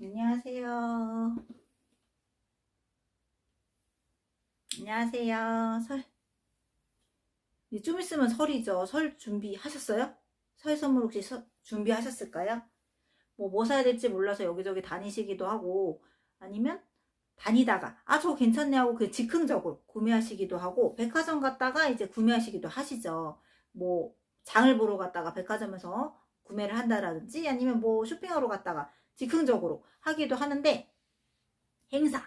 안녕하세요. 안녕하세요. 설. 좀 있으면 설이죠. 설 준비하셨어요? 설 선물 혹시 서- 준비하셨을까요? 뭐, 뭐 사야 될지 몰라서 여기저기 다니시기도 하고, 아니면 다니다가, 아, 저거 괜찮네 하고 그 즉흥적으로 구매하시기도 하고, 백화점 갔다가 이제 구매하시기도 하시죠. 뭐, 장을 보러 갔다가 백화점에서 구매를 한다라든지, 아니면 뭐 쇼핑하러 갔다가 즉흥적으로 하기도 하는데, 행사.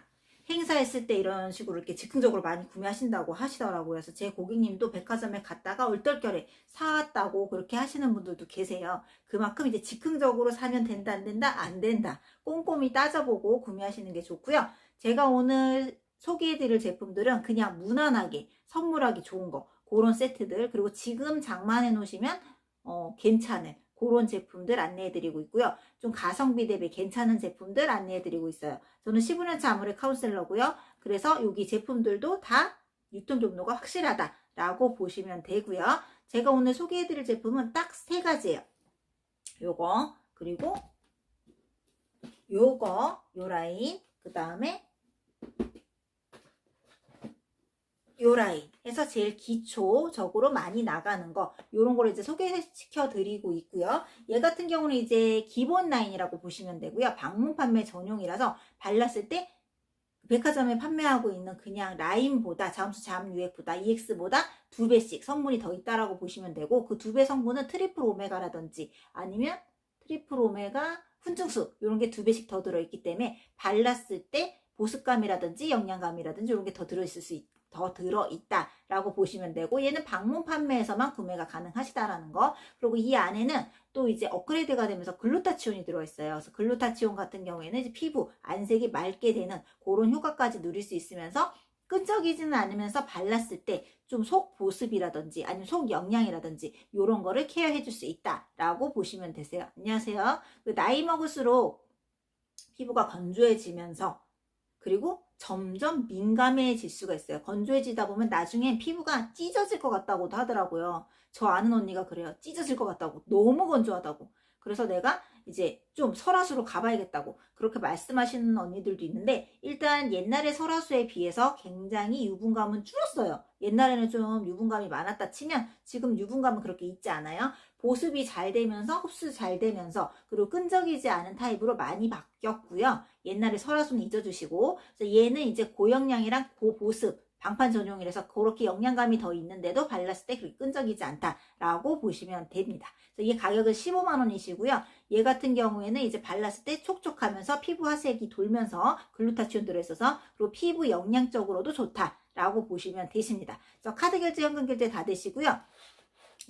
행사했을 때 이런 식으로 이렇게 즉흥적으로 많이 구매하신다고 하시더라고요. 그래서 제 고객님도 백화점에 갔다가 얼떨결에 사왔다고 그렇게 하시는 분들도 계세요. 그만큼 이제 즉흥적으로 사면 된다, 안 된다, 안 된다. 꼼꼼히 따져보고 구매하시는 게 좋고요. 제가 오늘 소개해드릴 제품들은 그냥 무난하게 선물하기 좋은 거, 그런 세트들, 그리고 지금 장만해 놓으시면, 어, 괜찮은 그런 제품들 안내해드리고 있고요. 좀 가성비 대비 괜찮은 제품들 안내해드리고 있어요. 저는 15년차 아무래 카운셀러고요. 그래서 여기 제품들도 다 유통 경로가 확실하다라고 보시면 되고요. 제가 오늘 소개해드릴 제품은 딱 세 가지예요. 요거 그리고 요거 요 라인 그 다음에 요 라인 해서 제일 기초적으로 많이 나가는 거 요런 걸 이제 소개시켜 드리고 있고요. 얘 같은 경우는 이제 기본 라인이라고 보시면 되고요. 방문 판매 전용이라서 발랐을 때 백화점에 판매하고 있는 그냥 라인보다 자음수 자음 UF보다 EX보다 두 배씩 성분이 더 있다라고 보시면 되고 그 두 배 성분은 트리플 오메가라든지 아니면 트리플 오메가 훈증수 이런 게 두 배씩 더 들어있기 때문에 발랐을 때 보습감이라든지 영양감이라든지 이런 게 더 들어있을 수 있, 더 들어 있다라고 보시면 되고 얘는 방문 판매에서만 구매가 가능하시다라는 거 그리고 이 안에는 또 이제 업그레이드가 되면서 글루타치온이 들어있어요. 그래서 글루타치온 같은 경우에는 이제 피부 안색이 맑게 되는 그런 효과까지 누릴 수 있으면서 끈적이지는 않으면서 발랐을 때 좀 속 보습이라든지 아니면 속 영양이라든지 이런 거를 케어해 줄 수 있다라고 보시면 되세요. 안녕하세요. 그 나이 먹을수록 피부가 건조해지면서 그리고 점점 민감해질 수가 있어요. 건조해지다 보면 나중엔 피부가 찢어질 것 같다고도 하더라고요. 저 아는 언니가 그래요. 찢어질 것 같다고. 너무 건조하다고. 그래서 내가 이제 좀 설화수로 가봐야겠다고 그렇게 말씀하시는 언니들도 있는데 일단 옛날의 설화수에 비해서 굉장히 유분감은 줄었어요. 옛날에는 좀 유분감이 많았다 치면 지금 유분감은 그렇게 있지 않아요. 보습이 잘 되면서 흡수 잘 되면서 그리고 끈적이지 않은 타입으로 많이 바뀌었고요. 옛날에 설화수는 잊어주시고 얘는 이제 고영양이랑 고보습 방판 전용이라서 그렇게 영양감이 더 있는데도 발랐을 때 그렇게 끈적이지 않다라고 보시면 됩니다. 그래서 얘 가격은 15만 원이시고요. 얘 같은 경우에는 이제 발랐을 때 촉촉하면서 피부 화색이 돌면서 글루타치온 들어있어서 그리고 피부 영양적으로도 좋다라고 보시면 되십니다. 그래서 카드 결제, 현금 결제 다 되시고요.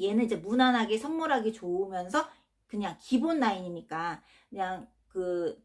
얘는 이제 무난하게 선물하기 좋으면서 그냥 기본 라인이니까 그냥 그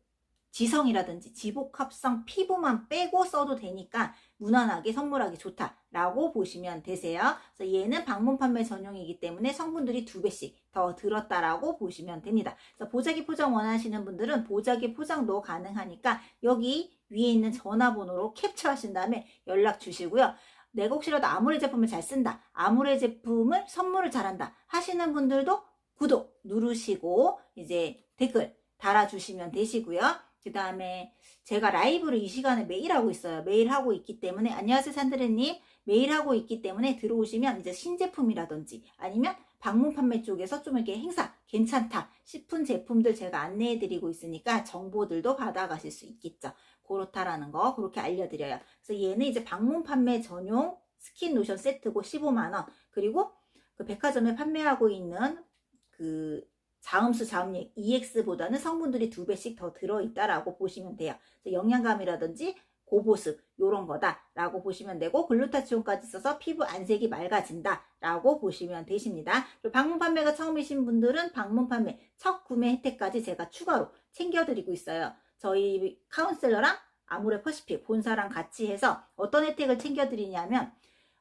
지성이라든지 지복합성 피부만 빼고 써도 되니까 무난하게 선물하기 좋다라고 보시면 되세요. 그래서 얘는 방문 판매 전용이기 때문에 성분들이 두 배씩 더 들었다라고 보시면 됩니다. 그래서 보자기 포장 원하시는 분들은 보자기 포장도 가능하니까 여기 위에 있는 전화번호로 캡처하신 다음에 연락 주시고요. 내가 혹시라도 아모레 제품을 잘 쓴다, 아모레 제품을 선물을 잘한다 하시는 분들도 구독 누르시고 이제 댓글 달아주시면 되시고요. 그 다음에 제가 라이브를 이 시간에 매일 하고 있어요. 매일 하고 있기 때문에 안녕하세요 산드레님 매일 하고 있기 때문에 들어오시면 이제 신제품이라든지 아니면 방문 판매 쪽에서 좀 이렇게 행사 괜찮다 싶은 제품들 제가 안내해 드리고 있으니까 정보들도 받아가실 수 있겠죠. 그렇다라는 거 그렇게 알려드려요. 그래서 얘는 이제 방문 판매 전용 스킨 로션 세트고 15만원 그리고 그 백화점에 판매하고 있는 그 자음수 자음액 EX보다는 성분들이 두 배씩 더 들어있다라고 보시면 돼요. 영양감이라든지 고보습 요런 거다라고 보시면 되고 글루타치온까지 써서 피부 안색이 맑아진다라고 보시면 되십니다. 방문 판매가 처음이신 분들은 방문 판매 첫 구매 혜택까지 제가 추가로 챙겨드리고 있어요. 저희 카운셀러랑 아모레 퍼시픽 본사랑 같이 해서 어떤 혜택을 챙겨드리냐면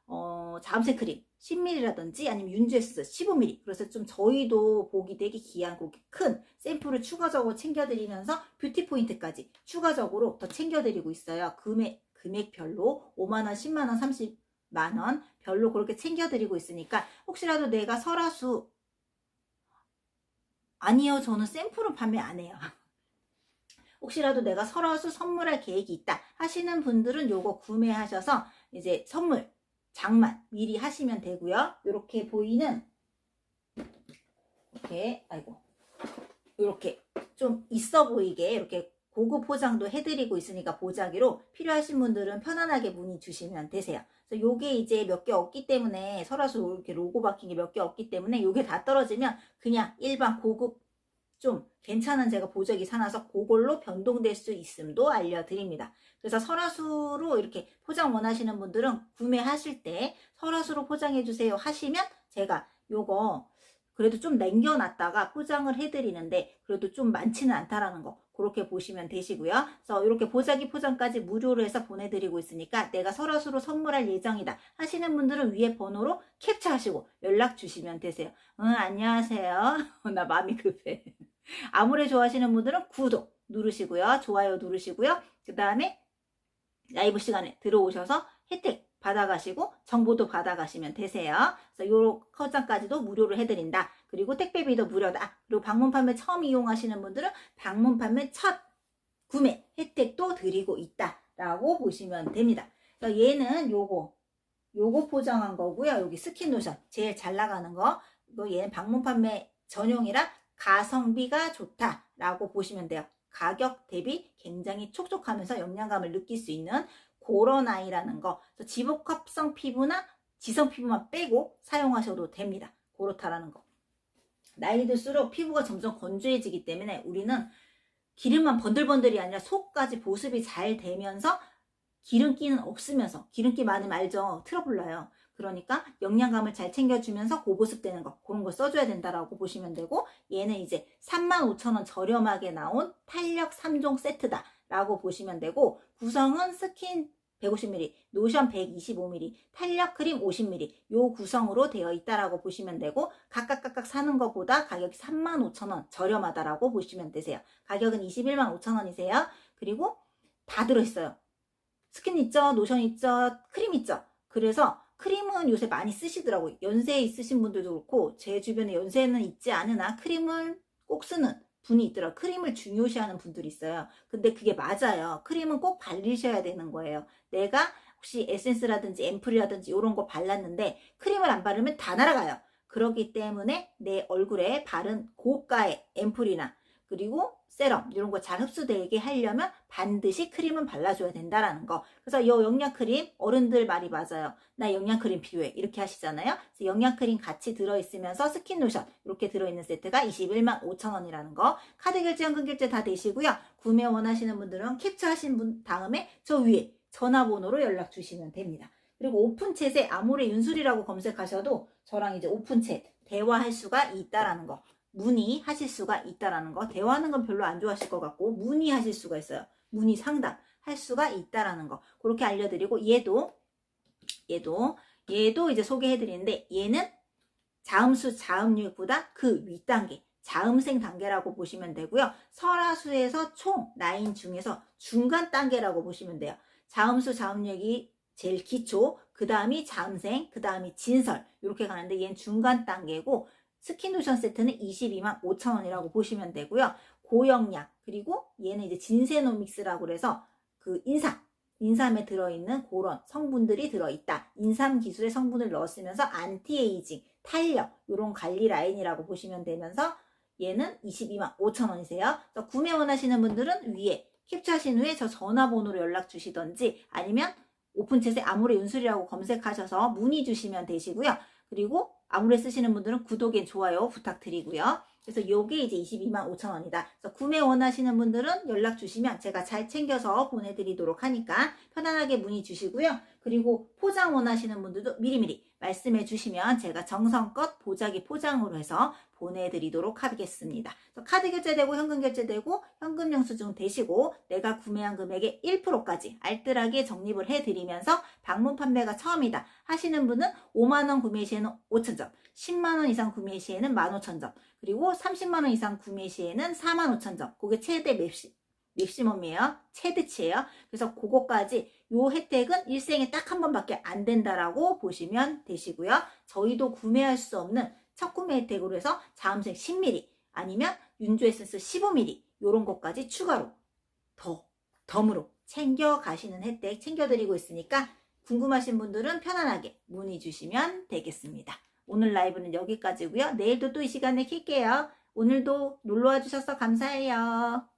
어, 자음색 크림 10ml라든지 아니면 윤주에스 15ml 그래서 좀 저희도 보기 되게 귀한 고기 큰 샘플을 추가적으로 챙겨드리면서 뷰티 포인트까지 추가적으로 더 챙겨드리고 있어요. 금액 금액별로 5만원, 10만원, 30만원 별로 그렇게 챙겨드리고 있으니까 혹시라도 내가 설화수 아니요 저는 샘플은 판매 안 해요. 혹시라도 내가 설화수 선물할 계획이 있다 하시는 분들은 요거 구매하셔서 이제 선물 장만 미리 하시면 되고요. 이렇게 보이는 이렇게 아이고 이렇게 좀 있어 보이게 이렇게 고급 포장도 해드리고 있으니까 보자기로 필요하신 분들은 편안하게 문의 주시면 되세요. 그래서 요게 이제 몇 개 없기 때문에 설화수 이렇게 로고 박힌 게 몇 개 없기 때문에 요게 다 떨어지면 그냥 일반 고급 좀 괜찮은 제가 보자기 사놔서 그걸로 변동될 수 있음도 알려드립니다. 그래서 설화수로 이렇게 포장 원하시는 분들은 구매하실 때 설화수로 포장해 주세요 하시면 제가 요거 그래도 좀 남겨놨다가 포장을 해드리는데 그래도 좀 많지는 않다라는 거 그렇게 보시면 되시고요. 그래서 이렇게 보자기 포장까지 무료로 해서 보내드리고 있으니까 내가 설화수로 선물할 예정이다 하시는 분들은 위에 번호로 캡처하시고 연락 주시면 되세요. 응 안녕하세요. 나 마음이 급해. 아무래 좋아하시는 분들은 구독 누르시고요. 좋아요 누르시고요. 그 다음에 라이브 시간에 들어오셔서 혜택 받아가시고 정보도 받아가시면 되세요. 그래서 요 커장까지도 무료로 해드린다. 그리고 택배비도 무료다. 그리고 방문 판매 처음 이용하시는 분들은 방문 판매 첫 구매 혜택도 드리고 있다 라고 보시면 됩니다. 그래서 얘는 요거 요거 포장한 거고요. 여기 스킨 로션 제일 잘 나가는 거. 이거 얘는 방문 판매 전용이라 가성비가 좋다라고 보시면 돼요. 가격 대비 굉장히 촉촉하면서 영양감을 느낄 수 있는 그런 아이라는 거. 지복합성 피부나 지성 피부만 빼고 사용하셔도 됩니다. 그렇다라는 거. 나이 들수록 피부가 점점 건조해지기 때문에 우리는 기름만 번들번들이 아니라 속까지 보습이 잘 되면서 기름기는 없으면서 기름기 많으면 알죠? 트러블 나요. 그러니까 영양감을 잘 챙겨주면서 고보습되는 거 그런 거 써줘야 된다라고 보시면 되고 얘는 이제 35,000원 저렴하게 나온 탄력 3종 세트다 라고 보시면 되고 구성은 스킨 150ml, 노션 125ml, 탄력 크림 50ml 요 구성으로 되어 있다라고 보시면 되고 각각 각각 사는 것보다 가격이 35,000원 저렴하다라고 보시면 되세요. 가격은 21만 5천원이세요. 그리고 다 들어있어요. 스킨 있죠, 노션 있죠, 크림 있죠. 그래서 크림은 요새 많이 쓰시더라고요. 연세 있으신 분들도 그렇고 제 주변에 연세는 있지 않으나 크림을 꼭 쓰는 분이 있더라고요. 크림을 중요시하는 분들이 있어요. 근데 그게 맞아요. 크림은 꼭 바르셔야 되는 거예요. 내가 혹시 에센스라든지 앰플이라든지 이런 거 발랐는데 크림을 안 바르면 다 날아가요. 그렇기 때문에 내 얼굴에 바른 고가의 앰플이나 그리고 세럼 이런 거 잘 흡수되게 하려면 반드시 크림은 발라줘야 된다라는 거. 그래서 이 영양 크림 어른들 말이 맞아요. 나 영양 크림 필요해 이렇게 하시잖아요. 그래서 영양 크림 같이 들어있으면서 스킨 로션 이렇게 들어있는 세트가 21만 5천 원이라는 거. 카드 결제, 현금 결제 다 되시고요. 구매 원하시는 분들은 캡처하신 분 다음에 저 위에 전화번호로 연락 주시면 됩니다. 그리고 오픈챗에 아모레 윤술이라고 검색하셔도 저랑 이제 오픈챗 대화할 수가 있다라는 거. 문의하실 수가 있다라는 거. 대화하는 건 별로 안 좋아하실 것 같고 문의하실 수가 있어요. 문의 상담 할 수가 있다라는 거. 그렇게 알려드리고 얘도 얘도 얘도 이제 소개해드리는데 얘는 자음수 자음유익보다 그 윗단계 자음생 단계라고 보시면 되고요. 설화수에서 총 라인 중에서 중간 단계라고 보시면 돼요. 자음수 자음유익이 제일 기초, 그 다음이 자음생, 그 다음이 진설 이렇게 가는데 얘는 중간 단계고 스킨 로션 세트는 22만 5천 원이라고 보시면 되고요. 고영양 그리고 얘는 이제 진세노믹스라고 그래서 그 인삼 인삼에 들어있는 그런 성분들이 들어있다. 인삼 기술의 성분을 넣었으면서 안티에이징, 탄력 이런 관리 라인이라고 보시면 되면서 얘는 22만 5천 원이세요. 구매 원하시는 분들은 위에 캡처하신 후에 저 전화번호로 연락 주시던지 아니면 오픈챗에 아무래 윤술이라고 검색하셔서 문의 주시면 되시고요. 그리고 아무래 쓰시는 분들은 구독에 좋아요 부탁드리고요. 그래서 요게 이제 22만 5천 원이다. 그래서 구매 원하시는 분들은 연락 주시면 제가 잘 챙겨서 보내드리도록 하니까 편안하게 문의 주시고요. 그리고 포장 원하시는 분들도 미리미리 말씀해 주시면 제가 정성껏 보자기 포장으로 해서 보내드리도록 하겠습니다. 카드 결제되고 현금 결제되고 현금 영수증 되시고 내가 구매한 금액의 1%까지 알뜰하게 적립을 해드리면서 방문 판매가 처음이다 하시는 분은 5만원 구매 시에는 5천점 10만원 이상 구매 시에는 15,000점 그리고 30만원 이상 구매 시에는 45,000점 그게 최대 맵시, 맥시멈이에요. 최대치예요. 그래서 그거까지 요 혜택은 일생에 딱 한 번밖에 안 된다라고 보시면 되시고요. 저희도 구매할 수 없는 첫 구매 혜택으로 해서 자음색 10ml 아니면 윤조 에센스 15ml 요런 것까지 추가로 더 덤으로 챙겨 가시는 혜택 챙겨드리고 있으니까 궁금하신 분들은 편안하게 문의 주시면 되겠습니다. 오늘 라이브는 여기까지고요. 내일도 또 이 시간에 킬게요. 오늘도 놀러와 주셔서 감사해요.